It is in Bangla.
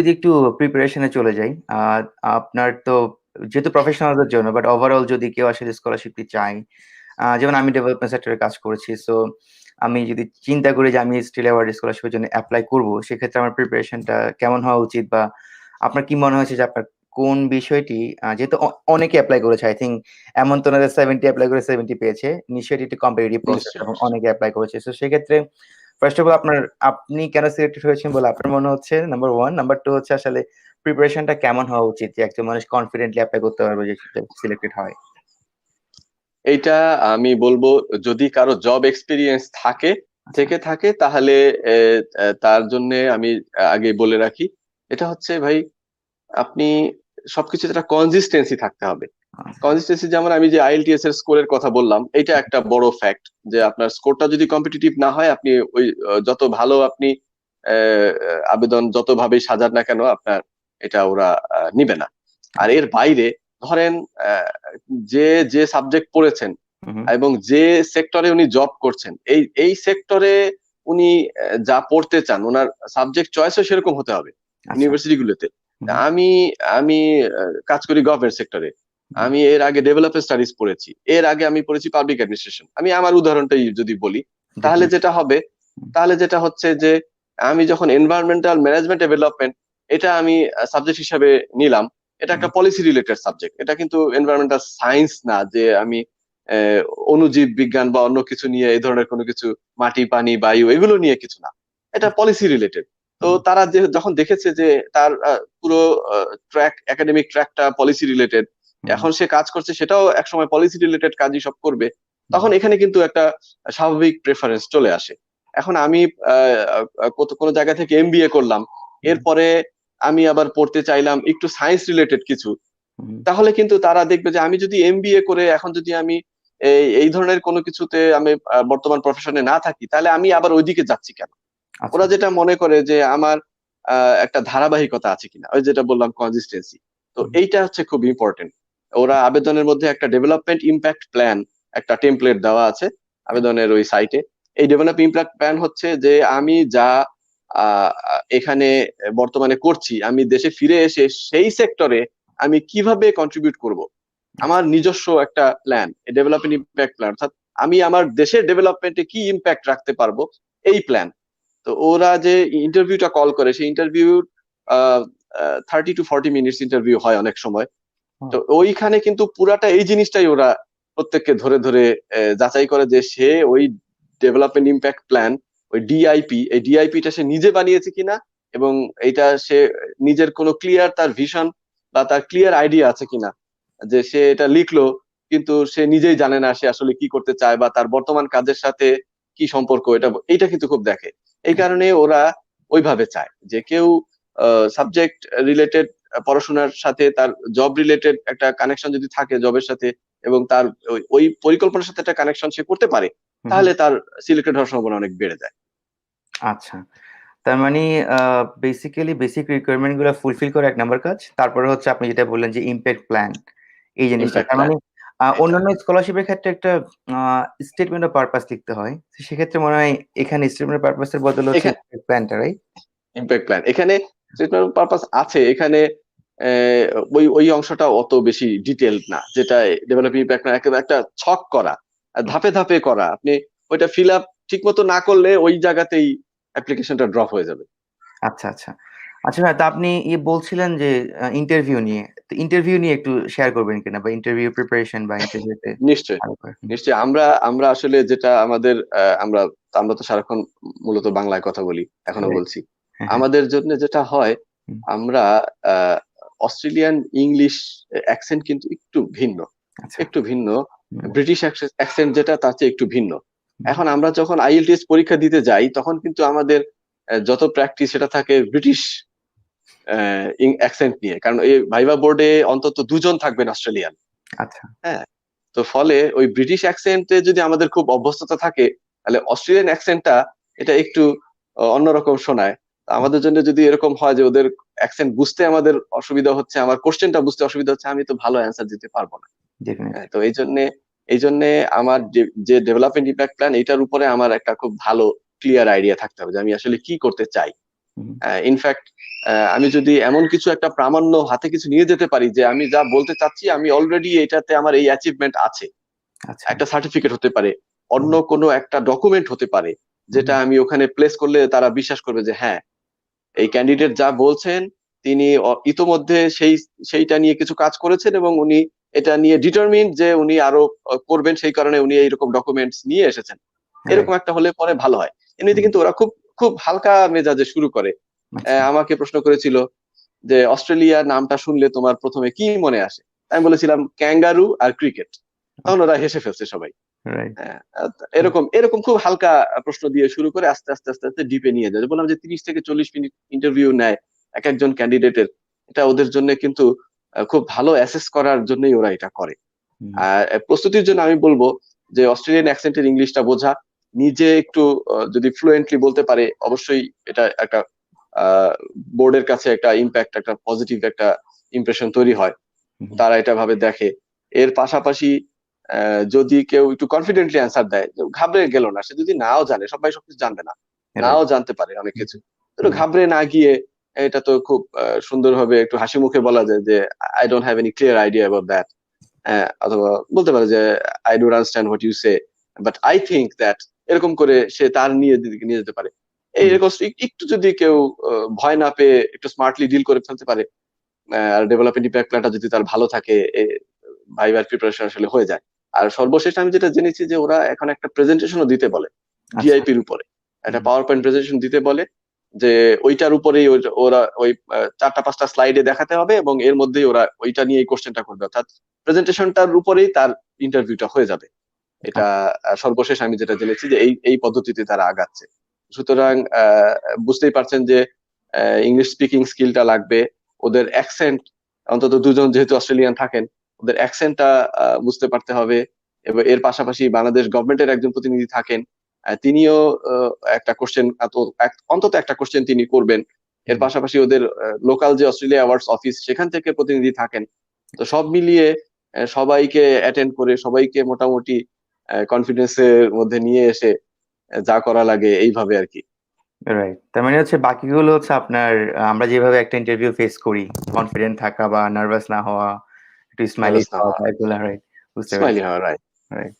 যদি একটু প্রিপারেশন চলে যাই, আপনার তো যেহেতু প্রফেশনালদের জন্য বাট ওভারঅল যদি কেউ আসলে স্কলারশিপটি চায়, আ যেমন আমি ডেভেলপমেন্ট সেক্টরে কাজ করেছি। সো আমি যদি চিন্তা করি যে আমি স্টিল অ্যাওয়ার্ড স্কলারশিপের জন্য এপ্লাই করব, সেক্ষেত্রে আমার প্রিপারেশনটা কেমন হওয়া উচিত? বা আপনার কি মনে হয়েছে যে আপনার কোন বিষয়টি যেহেতু অনেকে অ্যাপ্লাই করেছে। আই থিঙ্ক এমন তো না যে 70 এপ্লাই করে 70 পেয়েছে। নিশ্চয়ই একটি কম্পিটিটিভ প্রসেস এবং অনেকে অ্যাপ্লাই করেছে। সো সেক্ষেত্রে ফার্স্ট অফ অল আপনার আপনি কেন সিলেক্টেড হয়েছেন বলে আপনার মনে হচ্ছে? নাম্বার 1 নাম্বার 2 হচ্ছে আসলে প্রিপারেশনটা কেমন হওয়া উচিত? যে একজন মানুষ কনফিডেন্টলি অ্যাপ্লাই করতে পারবে যে সিলেক্টেড হয়? এইটা আমি বলব যদি কারও জব এক্সপেরিয়েন্স থাকে আচ্ছা। থেকে থাকে তাহলে তার জন্য আমি আগে বলে রাখি। এটা হচ্ছে ভাই আপনি সবকিছুতে একটা কনসিস্টেন্সি থাকতে হবে। আচ্ছা। কনসিস্টেন্সি যেমন আমি যে IELTS এর স্কোরের কথা বললাম, এটা একটা বড় ফ্যাক্ট যে আপনার স্কোরটা যদি কম্পিটিটিভ না হয় আপনি ওই যত ভালো আপনি আবেদন যতভাবেই সাজান না কেন আপনার এটা ওরা নিবে না। আর এর বাইরে ধরেন যে, যে সাবজেক্ট পড়েছেন। এবং যে সেক্টরে উনি জব করছেন, এই, এই সেক্টরে উনি যা পড়তে চান ওনার সাবজেক্ট চয়েসও সেরকম হতে হবে আচ্ছা। ইউনিভার্সিটি গুলোতে। হু, আমি, আমি কাজ করি গভর্নমেন্ট সেক্টরে। আমি এর আগে ডেভেলপমেন্ট স্টাডিজ পড়েছি। এর আগে আমি পড়েছি পাবলিক অ্যাডমিনিস্ট্রেশন। আমি আমার উদাহরণটাই যদি বলি, তাহলে যেটা হবে, তাহলে যেটা হচ্ছে যে আমি যখন এনভায়রনমেন্টাল ম্যানেজমেন্ট ডেভেলপমেন্ট এটা আমি সাবজেক্ট হিসাবে নিলাম। এটা একটা পলিসি রিলেটেড সাবজেক্ট। এটা কিন্তু এনভায়রনমেন্টাল সায়েন্স না যে আমি অ্যা অণুজীব বিজ্ঞান বা অন্য কিছু নিয়ে এই ধরনের কোনো কিছু মাটি, পানি, বায়ু এগুলো নিয়ে কিছু না। এটা পলিসি রিলেটেড। তো তারা যে যখন দেখেছে যে তার পুরো ট্র্যাক একাডেমিক ট্র্যাকটা পলিসি রিলেটেড। এখন সে কাজ করছে সেটাও একসময় পলিসি রিলেটেড কাজই সব করবে। তখন এখানে কিন্তু একটা স্বাভাবিক প্রেফারেন্স চলে আসে। এখন আমি কোন জায়গা থেকে এমবিএ করলাম। এরপরে আমি আবার পড়তে চাইলাম একটু সায়েন্স রিলেটেড কিছু। তাহলে কিন্তু তারা দেখবে যে আমি যদি এমবিএ করে এখন যদি আমি এই, ধরনের কোন কিছুতে আমি বর্তমান প্রফেশনে না থাকি, তাহলে আমি আবার ঐদিকে যাচ্ছি কেন? আচ্ছা। ওরা যেটা মনে করে যে আমার একটা ধারাবাহিকতা আছে কিনা। ওই যেটা বললাম কনসিস্টেন্সি। তো এইটা হচ্ছে খুব ইম্পোর্টেন্ট। ওরা আবেদনের মধ্যে একটা ডেভেলপমেন্ট ইম্প্যাক্ট প্ল্যান একটা টেমপ্লেট দেওয়া আছে আবেদনের ওই সাইটে। এই ডেভেলপ ইমপ্যাক্ট প্ল্যান হচ্ছে যে আমি যা এখানে বর্তমানে করছি, আমি দেশে ফিরে এসে সেই সেক্টরে আমি কীভাবে কন্ট্রিবিউট করব? আমার নিজস্ব একটা প্ল্যান, ডেভেলপমেন্ট ইম্প্যাক্ট প্ল্যান অর্থাৎ আমি আমার দেশের ডেভেলপমেন্ট কি ইমপ্যাক্ট রাখতে পারব এই প্ল্যান। তো ওরা যে ইন্টারভিউটা কল করে সেই ইন্টারভিউ 30 টু 40 মিনিটস ইন্টারভিউ হয় অনেক সময়। তো ওইখানে কিন্তু পুরাটা এই জিনিসটাই ওরা প্রত্যেককে ধরে, ধরে যাচাই করে যে সে ওই ডেভেলপমেন্ট ইম্প্যাক্ট প্ল্যান, ওই ডিআইপি, এই ডিআইপি টা সে নিজে বানিয়েছে কিনা এবং এইটা সে নিজের কোন ক্লিয়ার তার ভিশন বা তার ক্লিয়ার আইডিয়া আছে কিনা। যে সে এটা লিখলো কিন্তু সে নিজেই জানে না সে আসলে কি করতে চায় বা তার বর্তমান কাজের সাথে কি সম্পর্ক এটা এইটা কিন্তু খুব দেখে। এই কারণে ওরা ওইভাবে চায় যে কেউ সাবজেক্ট রিলেটেড পড়াশোনার সাথে তার জব রিলেটেড একটা কানেকশন যদি থাকে জবের সাথে এবং তার ওই, পরিকল্পনার সাথে একটা কানেকশন সে করতে পারে। তাহলে তার সিলেক্টেড হওয়ার সম্ভাবনা অনেক বেড়ে যায়। আচ্ছা। তার মানে বেসিক্যালি বেসিক রিকোয়ারমেন্টগুলো ফুলফিল করা এক নাম্বার কাজ। তারপরে হচ্ছে আপনি যেটা বললেন যে ইমপ্যাক্ট প্ল্যান এই জিনিসটা। তার মানে অন্যান্য স্কলারশিপের ক্ষেত্রে একটা স্টেটমেন্ট অফ পারপাস লিখতে হয়। সেক্ষেত্রে মনে হয় এখানে স্টেটমেন্ট অফ পারপাস এর বদলে হচ্ছে প্ল্যানটা, রাইট? Impact plan. এখানে স্টেটমেন্ট অফ পারপাস আছে। এখানে ওই, ওই অংশটা অত বেশি ডিটেইলড না। যেটা ডেভেলপ ইমপ্যাক্ট প্ল্যান একেবারে একটা ছক করা। ধাপে, ধাপে করা। আপনি ওইটা ফিল আপ ঠিকমতো না করলে ওই জায়গাতেই অ্যাপ্লিকেশনটা ড্রপ হয়ে যাবে। আচ্ছা, আচ্ছা। আচ্ছা ভাই তা আপনি ইয়ে বলছিলেন যে ইন্টারভিউ নিয়ে। তো ইন্টারভিউ নিয়ে একটু শেয়ার করবেন কিনা? বা ইন্টারভিউ প্রিপারেশন বা ইন্টারভিউতে নিশ্চয়ই, নিশ্চয়ই। আমরা, আমরা আসলে যেটা আমাদের আমরা, আমরা তো সারাক্ষণ মূলত বাংলায় কথা বলি। এখনও বলছি। হ্যাঁ, হ্যাঁ। আমাদের জন্য যেটা হয় আমরা অস্ট্রেলিয়ান ইংলিশ অ্যাকসেন্ট কিন্তু একটু ভিন্ন। আচ্ছা। একটু ভিন্ন। ব্রিটিশ অ্যাকসে অ্যাকসেন্ট যেটা তার চেয়ে একটু ভিন্ন। এখন আমরা যখন আইএলটিএস পরীক্ষা দিতে যাই তখন কিন্তু আমাদের যত প্র্যাকটিস সেটা থাকে ব্রিটিশ অ্যা অ্যাকসেন্ট নিয়ে। কারণ এই ভাইভা বোর্ডে অন্তত দুজন থাকবেন অস্ট্রেলিয়ান। আচ্ছা। হ্যাঁ? তো ফলে ওই ব্রিটিশ অ্যাকসেন্ট যদি আমাদের খুব অভ্যস্ততা থাকে, তাহলে অস্ট্রেলিয়ান অ্যাকসেন্ট টা এটা একটু অন্যরকম শোনায়। আমাদের জন্য যদি এরকম হয় যে ওদের অ্যাকসেন্ট বুঝতে আমাদের অসুবিধা হচ্ছে, আমার কোয়েশ্চেনটা বুঝতে অসুবিধা হচ্ছে, আমি তো ভালো অ্যান্সার দিতে পারব না। তো এই তো এইজন্যে, এইজন্যে আমার যে, ডেভেলপমেন্ট ইমপ্যাক্ট প্ল্যান এটার উপরে আমার একটা খুব ভালো ক্লিয়ার আইডিয়া থাকতে হবে যে আমি আসলে কি করতে চাই। আহ, আমি যদি এমন কিছু একটা প্রামাণ্য হাতে কিছু নিয়ে যেতে পারি যে আমি যা বলতে চাচ্ছি আমি অলরেডি এটাতে আমার এই অ্যাচিভমেন্ট আছে। আচ্ছা। একটা সার্টিফিকেট হতে পারে অন্য কোনো একটা ডকুমেন্ট হতে পারে যেটা আমি ওখানে প্লেস করলে তারা বিশ্বাস করবে যে হ্যাঁ এই ক্যান্ডিডেট যা বলছেন তিনি ইতোমধ্যে সেই সেইটা নিয়ে কিছু কাজ করেছেন এবং উনি এটা নিয়ে ডিটারমিন যে উনি আরও করবেন সেই কারণে উনি এইরকম ডকুমেন্টস নিয়ে এসেছেন। এরকম একটা হলে পরে ভালো হয়। এমনিতে কিন্তু ওরা খুব খুব হালকা মেজাজে শুরু করে। আচ্ছা। আহ, আমাকে প্রশ্ন করেছিল যে অস্ট্রেলিয়ার নামটা শুনলে তোমার প্রথমে কি মনে আসে? আমি বলেছিলাম ক্যাঙ্গারু আর ক্রিকেট। তখন ওরা হেসে ফেলছে সবাই। হ্যাঁ, এরকম এরকম খুব হালকা প্রশ্ন দিয়ে শুরু করে আস্তে আস্তে আস্তে আস্তে ডিপে নিয়ে যায়। বললাম যে তিরিশ থেকে চল্লিশ মিনিট ইন্টারভিউ নেয় এক একজন ক্যান্ডিডেটের এটা ওদের জন্য কিন্তু খুব ভালো অ্যাসেস করার জন্যই ওরা এটা করে। আর প্রস্তুতির জন্য আমি বলব যে অস্ট্রেলিয়ান অ্যাকসেন্টের ইংলিশটা বোঝা নিজে একটু যদি ফ্লুয়েন্টলি বলতে পারে অবশ্যই এটা একটা বোর্ডের কাছে একটা ইম্প্যাক্ট একটা পজিটিভ একটা ইমপ্রেশন তৈরি হয়। তারা এটা ভাবে দেখে। এর পাশাপাশি যদি কেউ একটু কনফিডেন্টলি অ্যান্সার দেয় ঘাবড়ে গেল না। সে যদি নাও জানে সবাই সবকিছু জানবে না। নাও জানতে পারে অনেক কিছু। ঘাবড়ে না গিয়ে এটা তো খুব আহ, সুন্দরভাবে একটু হাসি মুখে বলা যায় যে I don't have any clear idea about that অথবা বলতে পারে যে I don't understand what you say but I think that এরকম করে সে তার নিয়ে নিয়ে যেতে পারে। এই। এরকম একটু যদি কেউ ভয় না পেয়ে একটু স্মার্টলি ডিল করে ফেলতে পারে আর ডেভেলপমেন্ট ইম্প্যাক্ট প্ল্যানটা যদি তার ভালো থাকে ভাইবার প্রিপারেশন আসলে হয়ে যায়। আর সর্বশেষ আমি যেটা জেনেছি যে ওরা এখন একটা প্রেজেন্টেশনও দিতে বলে ডিআইপির উপরে। একটা পাওয়ার পয়েন্ট প্রেজেন্টেশন দিতে বলে যে ওইটার উপরেই ওরা ওই চারটা পাঁচটা স্লাইডে দেখাতে হবে এবং এর মধ্যেই ওরা ওইটা নিয়ে কোশ্চেনটা করবে। অর্থাৎ প্রেজেন্টেশনটার উপরেই তার ইন্টারভিউটা হয়ে যাবে। এটা সর্বশেষ আমি যেটা জেনেছি যে এই এই পদ্ধতিতে তারা আগাচ্ছে। সুতরাং বুঝতেই পারছেন যে ইংলিশ স্পিকিং স্কিলটা লাগবে। ওদের অ্যাকসেন্ট অন্তত দুজন যেহেতু অস্ট্রেলিয়ান থাকেন ওদের অ্যাকসেন্টটা বুঝতে পারতে হবে। এবং এর পাশাপাশি বাংলাদেশ গভর্নমেন্টের একজন প্রতিনিধি থাকেন তিনিও একটা কোশ্চেন অন্তত একটা কোশ্চেন তিনি করবেন। এর পাশাপাশি ওদের লোকাল যে অস্ট্রেলিয়া অ্যাওয়ার্ডস অফিস সেখান থেকে প্রতিনিধি থাকেন। তো সব মিলিয়ে সবাইকে অ্যাটেন্ড করে সবাইকে মোটামুটি কনফিডেন্সের মধ্যে নিয়ে এসে যা করা লাগে এইভাবে আর কি। রাইট তার মানে হচ্ছে বাকিগুলো হচ্ছে আপনার আমরা যেভাবে একটা ইন্টারভিউ ফেস করি কনফিডেন্ট থাকা বা নার্ভাস না হওয়া to smiley Hall, right? Hall, right? Right.